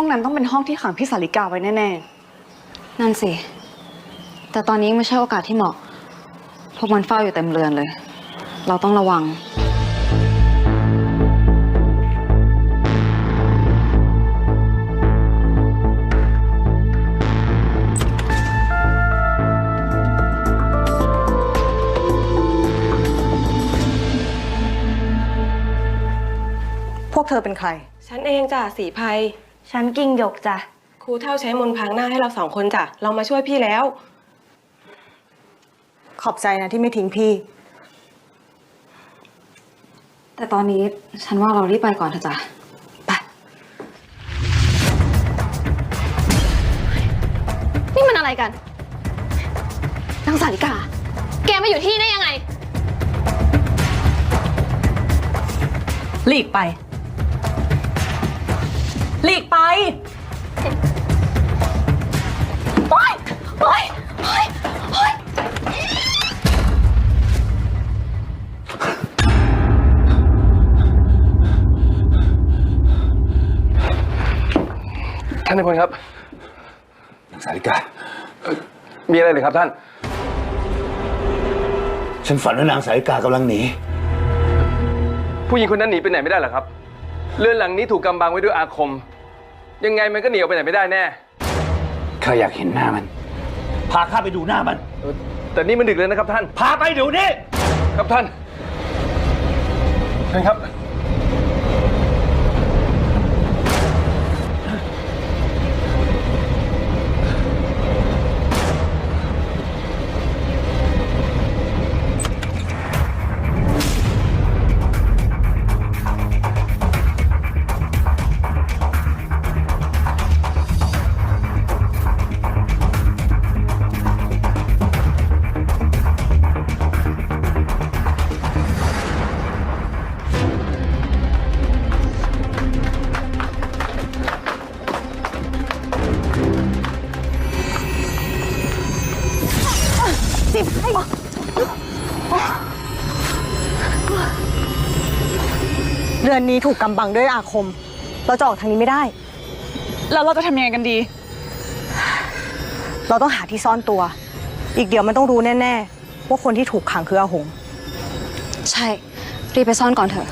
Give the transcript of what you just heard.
ห้องนั้นต้องเป็นห้องที่ขังพี่สาริกาไว้แน่นั่นสิ แต่ตอนนี้ไม่ใช่โอกาสที่เหมาะ พวกมันเฝ้าอยู่เต็มเรือนเลย เราต้องระวัง พวกเธอเป็นใคร ฉันเองจ้ะสีภัย ฉันกิ่งหยกจ้ะ ครูเท่าใช้มนต์พรางหน้าให้เราสองคนจ้ะ เรามาช่วยพี่แล้ว ขอบใจนะที่ไม่ทิ้งพี่ แต่ตอนนี้ฉันว่าเรารีบไปก่อนเถอะจ้ะ นี่มันอะไรกันนางสาริกา แกมาอยู่ที่นี่ได้ยังไง หลีกไป หลีกไปโอ๊ยโอ๊ยโอ๊ยโอ๊ยท่านนายพลครับนางสาริกามีอะไรหรือครับท่าน ฉันฝันว่านางสาริกากำลังหนี ผู้หญิงคนนั้นหนีไปไหนไม่ได้หรอครับ เรือนหลังนี้ถูกกำบังไว้ด้วยอาคม ยังไงมันก็หนีออกไปไหนไม่ได้แน่ข้าอยากเห็นหน้ามัน พาข้าไปดูหน้ามัน เออแต่นี่มันดึกแล้วนะครับท่าน พาไปเดี๋ยวนี้ครับท่านท่านครับ เรือนนี้ถูกกำบังด้วยอาคม เราจะออกทางนี้ไม่ได้ แล้วเราจะทำยังไงกันดี เราต้องหาที่ซ่อนตัว อีกเดี๋ยวมันต้องรู้แน่ ๆ ว่าคนที่ถูกขังคืออาหง ใช่ รีบไปซ่อนก่อนเถอะ